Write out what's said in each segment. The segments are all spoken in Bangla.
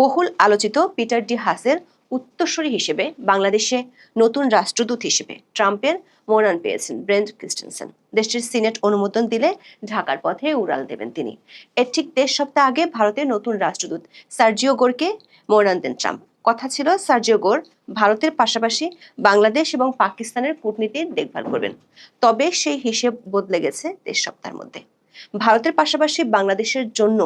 বহুল আলোচিত পিটার ডি হাসের উত্তরসূরি হিসেবে বাংলাদেশে নতুন রাষ্ট্রদূত হিসেবে ট্রাম্পের মনোনয়ন পেয়েছেন ব্রেন্ড ক্রিস্টেনসেন। দেশটির সিনেট অনুমোদন দিলে ঢাকার পথে উড়াল দেবেন তিনি। এর ঠিক দেড় সপ্তাহ আগে ভারতের নতুন রাষ্ট্রদূত সার্জিও গোরকে মনোনয়ন দেন ট্রাম্প। কথা ছিল, সার্জিও গোর ভারতের পাশাপাশি বাংলাদেশ এবং পাকিস্তানের কূটনীতির দেখভাল করবেন। তবে সেই হিসেব বদলে গেছে দেড় সপ্তাহের মধ্যে। ভারতের পাশাপাশি বাংলাদেশের জন্য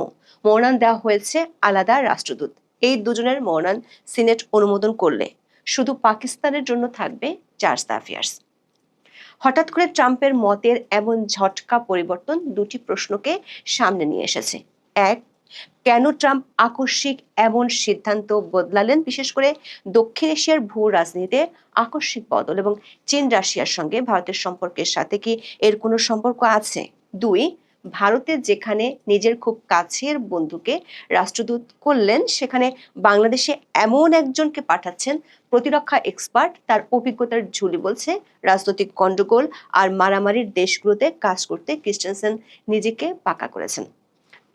মনোনয়ন দেওয়া হয়েছে আলাদা রাষ্ট্রদূত। এই দুজনের মনোনয়ন সিনেট অনুমোদন করলে শুধু পাকিস্তানের জন্য থাকবে চার্জ দ্য অ্যাফেয়ার্স হঠাৎ করে ট্রাম্পের মতের এমন ঝটকা পরিবর্তন দুটি প্রশ্নকে সামনে নিয়ে এসেছে। এক, কেন ট্রাম্প আকস্মিক এমন সিদ্ধান্ত বদলালেন? বিশেষ করে দক্ষিণ এশিয়ার ভূ রাজনীতিতে আকস্মিক বদল এবং চীন রাশিয়ার সঙ্গে ভারতের সম্পর্কের সাথে কি এর কোনো সম্পর্ক আছে? দুই ভারতের যেখানে নিজের খুব কাছের বন্ধুকে রাষ্ট্রদূত করলেন, সেখানে বাংলাদেশে এমন একজনকে পাঠাচ্ছেন, প্রতিরক্ষা এক্সপার্ট তার অভিজ্ঞতার ঝুলি বলছে, রাজনৈতিক গণ্ডগোল আর মারামারির দেশগুলোতে কাজ করতে ক্রিস্টেনসেন নিজেকে পাকা করেছেন।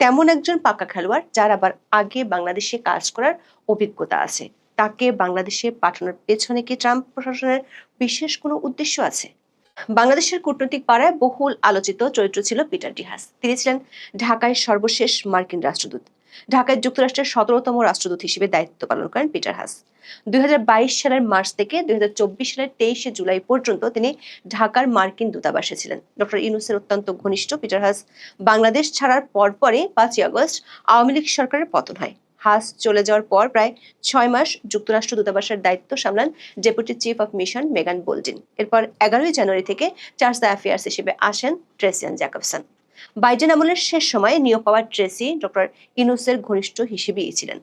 তেমন একজন পাকা খেলোয়াড় যার আবার আগে বাংলাদেশে কাজ করার অভিজ্ঞতা আছে। তাকে বাংলাদেশে পাঠানোর পেছনে কি ট্রাম্প প্রশাসনের বিশেষ কোনো উদ্দেশ্য আছে? বাংলাদেশের কূটনৈতিক পাড়ায় বহুল আলোচিত চরিত্র ছিল পিটার ডিহাস। তিনি ছিলেন ঢাকায় সর্বশেষ মার্কিন রাষ্ট্রদূত। ঢাকায় যুক্তরাষ্ট্রের সতেরোতম রাষ্ট্রদূত হিসেবে দায়িত্ব পালন করেন পিটার হাস। দুই হাজার বাইশ সালের মার্চ থেকে দুই হাজার চব্বিশ সালের তেইশে জুলাই পর্যন্ত তিনি ঢাকার মার্কিন দূতাবাসে ছিলেন। ডক্টর ইউনুসের অত্যন্ত ঘনিষ্ঠ পিটার হাস বাংলাদেশ ছাড়ার পরপরই পাঁচই আগস্ট আওয়ামী লীগ সরকারের পতন হয়। হাস চলে যাওয়ার পর প্রায় ছয় মাস যুক্তরাষ্ট্র দূতাবাসের দায়িত্ব সামলান ডেপুটি চিফ অফ মিশন মেগান বোল্ডিন এরপর এগারোই জানুয়ারি থেকে চার্জ দ্য অ্যাফেয়ার্স হিসেবে আসেন ট্রেসিয়ান জ্যাকবসন বাইডেন আমলের শেষ সময়ে নিয়োগ পাওয়া ট্রেসি ডক্টর ইনুসের ঘনিষ্ঠ হিসেবেই ছিলেন।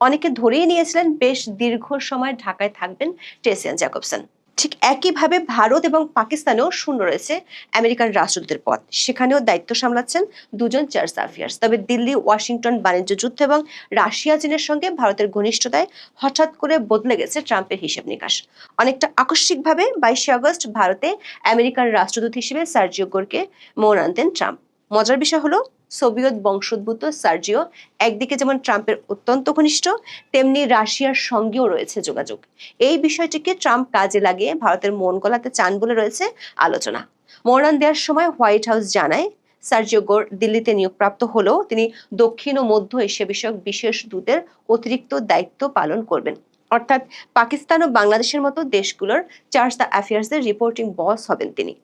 অনেকে ধরেই নিয়েছিলেন, বেশ দীর্ঘ সময় ঢাকায় থাকবেন ট্রেসিয়ান জ্যাকবসন ঠিক একইভাবে ভারত এবং পাকিস্তানেও শূন্য রয়েছে আমেরিকান রাষ্ট্রদূতের পদ। সেখানেও দায়িত্ব সামলাচ্ছেন দুজন চার্জ অ্যাফেয়ার্স তবে দিল্লি, ওয়াশিংটন বাণিজ্য যুদ্ধ এবং রাশিয়া, চীনের সঙ্গে ভারতের ঘনিষ্ঠতায় হঠাৎ করে বদলে গেছে ট্রাম্পের হিসেব নিকাশ। অনেকটা আকস্মিকভাবে বাইশে আগস্ট ভারতে আমেরিকান রাষ্ট্রদূত হিসেবে সার্জিও গোরকে মনোনয়ন দেন ট্রাম্প। মজার বিষয় হলো সোভিয়েত বংশোদ্ভূত সার্জিও একদিকে যেমন ট্রাম্পের অত্যন্ত ঘনিষ্ঠ, তেমনি রাশিয়ার সঙ্গেও রয়েছে যোগাযোগ। এই বিষয়টিকে ট্রাম্প কাজে লাগিয়ে ভারতের মন গলাতে চান বলে রয়েছে আলোচনা। মনোনয়ন দেওয়ার সময় হোয়াইট হাউস জানায়, সার্জিও গোর দিল্লিতে নিয়োগপ্রাপ্ত হলেও তিনি দক্ষিণ ও মধ্য এশিয়া বিষয়ক বিশেষ দূতের অতিরিক্ত দায়িত্ব পালন করবেন। অর্থাৎ পাকিস্তান ও বাংলাদেশের মতো দেশগুলোর চার্জ দ্য অ্যাফেয়ার্সের রিপোর্টিং বস হবেন তিনি।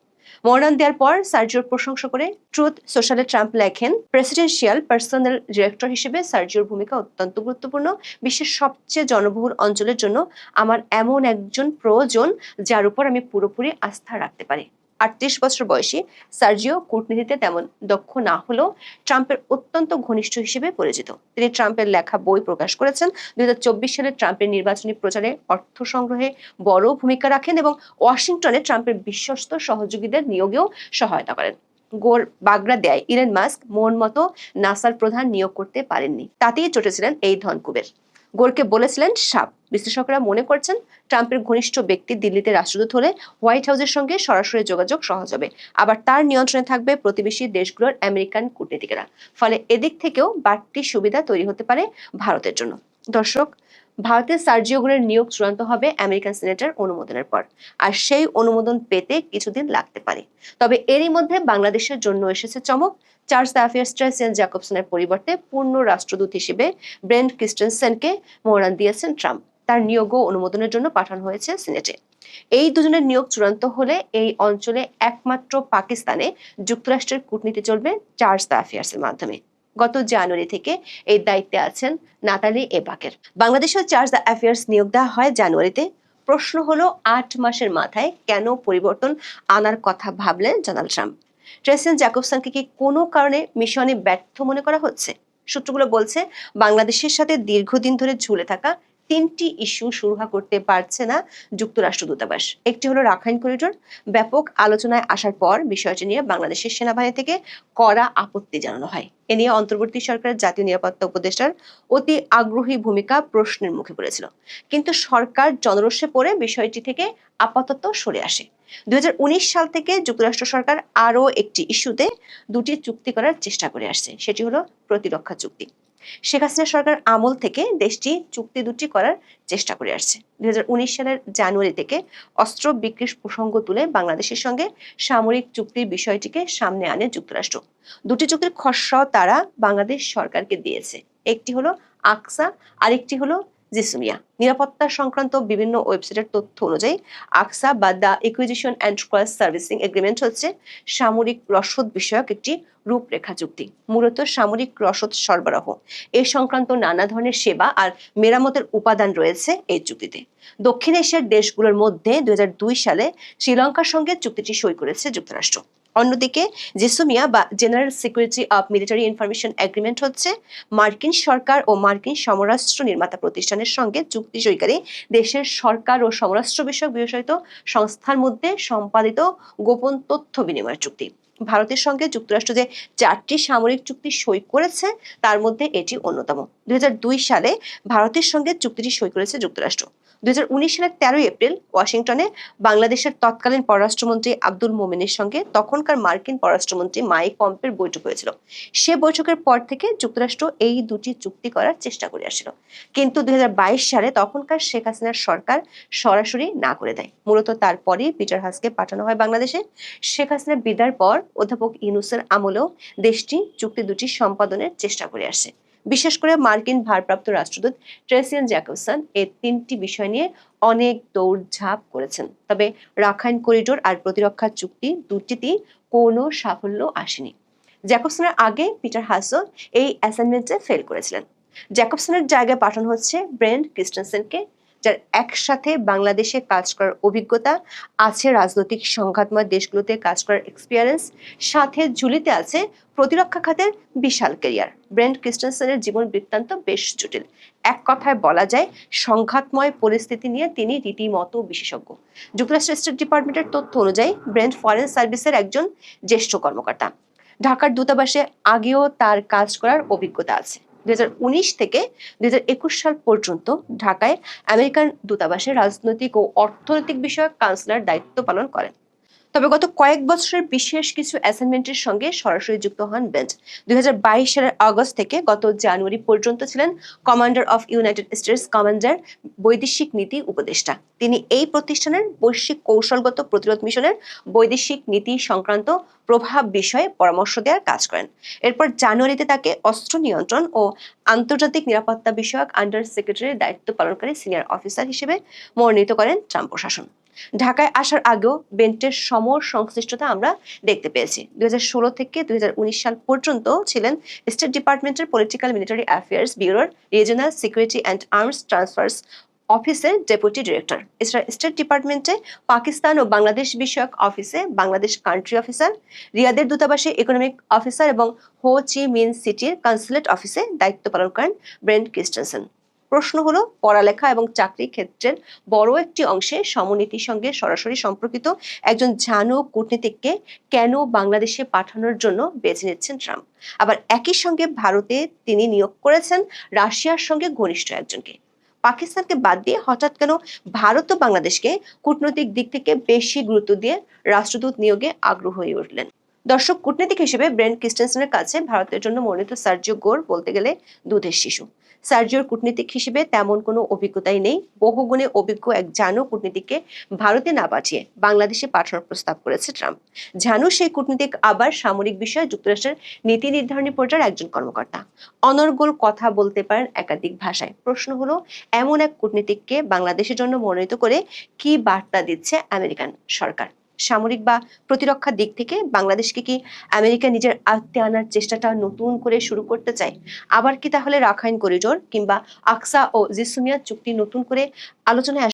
মনোনয়ন দেওয়ার পর সার্জিওর প্রশংসা করে ট্রুথ সোশ্যালে ট্রাম্প লেখেন প্রেসিডেন্সিয়াল পার্সোনাল ডিরেক্টর হিসেবে সার্জিওর ভূমিকা অত্যন্ত গুরুত্বপূর্ণ। বিশ্বের সবচেয়ে জনবহুল অঞ্চলের জন্য আমার এমন একজন প্রয়োজন যার উপর আমি পুরোপুরি আস্থা রাখতে পারি। আটত্রিশ বছর বয়সী সার্জিও কূটনীতিতে তেমন দক্ষ না হলেও ট্রাম্পের অত্যন্ত ঘনিষ্ঠ হিসেবে পরিচিত। তিনি ট্রাম্পের লেখা বই প্রকাশ করেছেন। দুই সালে ট্রাম্পের নির্বাচনী প্রচারে অর্থ সংগ্রহে বড় ভূমিকা রাখেন এবং ওয়াশিংটনে ট্রাম্পের বিশ্বস্ত সহযোগীদের নিয়োগেও সহায়তা করেন। গোর বাগড়া দেয় ইলেন মাস্ক, মন মতো নাসার প্রধান নিয়োগ করতে পারেননি। তাতেই চটেছিলেন এই ধনকুবের। গোরকে বলেছিলেন, সাপ। বিশ্লেষকরা মনে করছেন, ট্রাম্পের ঘনিষ্ঠ ব্যক্তি দিল্লিতে রাষ্ট্রদূত হলে হোয়াইট হাউসের সঙ্গে সরাসরি যোগাযোগ সহজ হবে। আবার তার নিয়ন্ত্রণে থাকবে প্রতিবেশী দেশগুলোর আমেরিকান কূটনীতিকেরা। ফলে এদিক থেকেও বাড়তি সুবিধা তৈরি হতে পারে ভারতের জন্য। দর্শক ভারতের সার্জিওগুলোর নিয়োগ চূড়ান্ত হবে আমেরিকান সিনেটের অনুমোদনের পর। আর সেই অনুমোদন পেতে কিছুদিন লাগতে পারে। তবে এরই মধ্যে বাংলাদেশের জন্য এসেছে চমক। দ্য অ্যাফেয়ার্স ট্রেসিয়ান জ্যাকবসনের পরিবর্তে পূর্ণ রাষ্ট্রদূত হিসেবে ব্রেন্ড ক্রিস্টেনসেনকে মনোনয়ন দিয়েছেন ট্রাম্প। তার নিয়োগ ও অনুমোদনের জন্য পাঠানো হয়েছে সিনেটে। এই দুজনের নিয়োগ চূড়ান্ত হলে এই অঞ্চলে একমাত্র পাকিস্তানে যুক্তরাষ্ট্রের কূটনীতি চলবে চার্জ দ্য অ্যাফেয়ার্সের মাধ্যমে। গত জানুয়ারি থেকে এই দায়িত্বে আছেন নাতালি এবাকের। বাংলাদেশের চার্জ দ্য অ্যাফেয়ার্স নিয়োগ দেওয়া হয় জানুয়ারিতে। প্রশ্ন হলো, আট মাসের মাথায় কেন পরিবর্তন আনার কথা ভাবলেন ডোনাল্ড ট্রাম্প? ট্রেসেন জ্যাকবসনকে কি কোনো কারণে মিশনে ব্যর্থ মনে করা হচ্ছে? সূত্রগুলো বলছে, বাংলাদেশের সাথে দীর্ঘদিন ধরে ঝুলে থাকা তিনটি ইস্যু সুরাহা করতে পারছে না যুক্তরাষ্ট্র দূতাবাস। একটি হলো রাখাইন করিডোর। ব্যাপক আলোচনায় আসার পর বিষয়টি নিয়ে বাংলাদেশের সেনাবাহিনী থেকে কড়া আপত্তি জানানো হয়। এ নিয়ে অন্তর্বর্তী সরকারের জাতীয় নিরাপত্তা উপদেষ্টার অতি আগ্রহী ভূমিকা প্রশ্নের মুখে পড়েছিল। কিন্তু সরকার জনরসে পড়ে বিষয়টি থেকে আপাতত সরে আসে। দুই হাজার উনিশ সাল থেকে যুক্তরাষ্ট্র সরকার আরও একটি ইস্যুতে দুটি চুক্তি করার চেষ্টা করে আসছে। সেটি হলো প্রতিরক্ষা চুক্তি। শেখ হাসিনা সরকার আমল থেকে দেশটি চুক্তি দুটি করার চেষ্টা করে আসছে। দুই হাজার উনিশ সালের জানুয়ারি থেকে অস্ত্র বিক্রির প্রসঙ্গ তুলে বাংলাদেশের সঙ্গে সামরিক চুক্তির বিষয়টিকে সামনে আনে যুক্তরাষ্ট্র। দুটি চুক্তির খসড়াও তারা বাংলাদেশ সরকারকে দিয়েছে। একটি হলো আকসা, আরেকটি হলো জিসুমিয়া নিরাপত্তা সংক্রান্ত বিভিন্ন ওয়েবসাইটের তথ্য অনুযায়ী আকসা বা the acquisition and cross servicing agreement হচ্ছে সামরিক রসদ বিষয়ক একটি রূপরেখা চুক্তি, মূলত সামরিক রসদ সরবরাহ। এ সংক্রান্ত নানা ধরনের সেবা আর মেরামতের উপাদান রয়েছে এই চুক্তিতে। দক্ষিণ এশিয়ার দেশগুলোর মধ্যে দুই হাজার দুই সালে শ্রীলঙ্কার সঙ্গে চুক্তিটি সই করেছে যুক্তরাষ্ট্র। অন্যদিকে জেসুমিয়া বা general security of military information agreement হচ্ছে মার্কিন সরকার ও মার্কিন সমরাষ্ট্র নির্মাতা প্রতিষ্ঠানের সঙ্গে চুক্তি সইকারী দেশের সরকার ও সমরাষ্ট্র বিষয়ক বিশেষায়িত সংস্থার মধ্যে সম্পাদিত গোপন তথ্য বিনিময়ের চুক্তি। ভারতের সঙ্গে যুক্তরাষ্ট্র যে চারটি সামরিক চুক্তি সই করেছে, তার মধ্যে এটি অন্যতম। দুই হাজার দুই সালে ভারতের সঙ্গে চুক্তিটি সই করেছে যুক্তরাষ্ট্র। দুই সালের তেরোই এপ্রিল ওয়াশিংটনে বাংলাদেশের তৎকালীন পররাষ্ট্রমন্ত্রী আব্দুল মোমেনের সঙ্গে তখনকার মার্কিন পররাষ্ট্রমন্ত্রী মাইক পম্পের বৈঠক হয়েছিল। সে বৈঠকের পর থেকে যুক্তরাষ্ট্র এই দুটি চুক্তি করার চেষ্টা করে আসছিল। কিন্তু দুই হাজার বাইশ সালে তখনকার শেখ হাসিনার সরকার সরাসরি না করে দেয়। মূলত তারপরেই পিটার হাসকে পাঠানো হয় বাংলাদেশে। শেখ হাসিনার বিদার পর অধ্যাপক ইউনুসের আমলেও দেশটি চুক্তি দুটি সম্পাদনের চেষ্টা করে আসে বিশেষ করে মার্কিন ভারপ্রাপ্ত রাষ্ট্রদূত ট্রেসিয়ান জ্যাকবসন এই তিনটি বিষয় নিয়ে অনেক দৌড়ঝাঁপ করেছেন। তবে রাখাইন করিডোর আর প্রতিরক্ষা চুক্তি দুটিতেই কোনো সাফল্য আসেনি। জ্যাকবসনের আগে পিটার হাসো এই অ্যাসাইনমেন্টে ফেল করেছিলেন। জ্যাকবসনের জায়গায় পাঠানো হচ্ছে ব্রেন্ড ক্রিস্টেনসেনকে, যার একসাথে বাংলাদেশে কাজ করার অভিজ্ঞতা আছে, রাজনৈতিক সংঘাতময় দেশগুলোতে কাজ করার এক্সপিরিয়েন্স সাথে ঝুলিতে আছে প্রতিরক্ষা খাতের বিশাল কেরিয়ার। ব্রেন্ড ক্রিস্টেনসেনের জীবন বৃত্তান্ত বেশ জটিল। এক কথায় বলা যায়, সংঘাতময় পরিস্থিতি নিয়ে তিনি রীতিমতো বিশেষজ্ঞ। যুক্তরাষ্ট্রের স্টেট ডিপার্টমেন্টের তথ্য অনুযায়ী ব্রেন্ড ফরেন সার্ভিসের একজন জ্যেষ্ঠ কর্মকর্তা। ঢাকার দূতাবাসে আগেও তার কাজ করার অভিজ্ঞতা আছে। দুই হাজার উনিশ থেকে দুই হাজার একুশ সাল পর্যন্ত ঢাকায় আমেরিকান দূতাবাসে রাজনৈতিক ও অর্থনৈতিক বিষয়ক কাউন্সিলর দায়িত্ব পালন করেন। তবে গত কয়েক বছরের বিশেষ কিছু অ্যাসাইনমেন্টের সঙ্গে সরাসরি যুক্ত হন বেন্ট দুই সালের আগস্ট থেকে গত জানুয়ারি পর্যন্ত ছিলেন commander of United States commander বৈদেশিক নীতি উপদেষ্টা। তিনি এই প্রতিষ্ঠানের বৈশ্বিক কৌশলগত প্রতিরোধ মিশনের বৈদেশিক নীতি সংক্রান্ত প্রভাব বিষয়ে পরামর্শ দেওয়ার কাজ করেন। এরপর জানুয়ারিতে তাকে অস্ত্র নিয়ন্ত্রণ ও আন্তর্জাতিক নিরাপত্তা বিষয়ক আন্ডার সেক্রেটারির দায়িত্ব পালনকারী সিনিয়র অফিসার হিসেবে মনোনীত করেন ট্রাম্প প্রশাসন। ঢাকায় আসার আগেও বেন্টের সমর সংশ্লিষ্টতা আমরা দেখতে পেয়েছি। দুই থেকে দুই সাল পর্যন্ত ছিলেন স্টেট ডিপার্টমেন্টের পলিটিক্যাল মিলিটারি অ্যাফেয়ার্স ব্যুরোর regional security and arms transfers অফিসের ডেপুটি ডিরেক্টর। এছাড়া স্টেট ডিপার্টমেন্টে পাকিস্তান ও বাংলাদেশ বিষয়ক অফিসে বাংলাদেশ কান্ট্রি অফিসার, রিয়াদের দূতাবাসে ইকোনমিক অফিসার এবং হো চি মিন সিটির কনসুলেট অফিসে দায়িত্ব পালন করেন ব্রেন্ট ক্রিস্টেনসেন। প্রশ্ন হলো, পড়ালেখা এবং চাকরি ক্ষেত্রের বড় একটি অংশে সমনীতির সঙ্গে সরাসরি সম্পর্কিত একজন ঝানু কূটনীতিককে কেন বাংলাদেশে পাঠানোর জন্য বেছে নিচ্ছেন ট্রাম্প? আবার একই সঙ্গে ভারতে তিনি নিয়োগ করেছেন রাশিয়ার সঙ্গে ঘনিষ্ঠ একজনকে। পাকিস্তানকে বাদ দিয়ে হঠাৎ কেন ভারত ও বাংলাদেশকে কূটনৈতিক দিক থেকে বেশি গুরুত্ব দিয়ে রাষ্ট্রদূত নিয়োগে আগ্রহ হয়ে উঠলেন? দর্শক কূটনীতিক হিসেবে ব্রেন ক্রিস্টেনসনের কাছে ভারতের জন্য মনোনীত সার্জিও গোর বলতে গেলে দুধের শিশু। সার্জিওর কূটনীতিক হিসেবে তেমন কোনো অভিজ্ঞতাই নেই। বহুগুণে অভিজ্ঞ এক জানু কূটনীতিককে ভারতে না পাঠিয়ে বাংলাদেশে পাঠানোর প্রস্তাব করেছে ট্রাম্প। জানু সেই কূটনীতিক আবার সামরিক বিষয়ে যুক্তরাষ্ট্রের নীতি নির্ধারণী পর্যায়ের একজন কর্মকর্তা। অনর্গল কথা বলতে পারেন একাধিক ভাষায়। প্রশ্ন হলো, এমন এক কূটনীতিককে বাংলাদেশের জন্য মনোনীত করে কি বার্তা দিচ্ছে আমেরিকান সরকার? সামরিক বা প্রতিরক্ষা দিক থেকে বাংলাদেশকে কি আমেরিকা নিজের আয়ত্তে আনার চেষ্টাটা নতুন করে শুরু করতে চায়? আবার কি তাহলে রাখাইন করিডোর কিংবা আকসা ও জিসুমিয়া চুক্তি নতুন করে আলোচনায়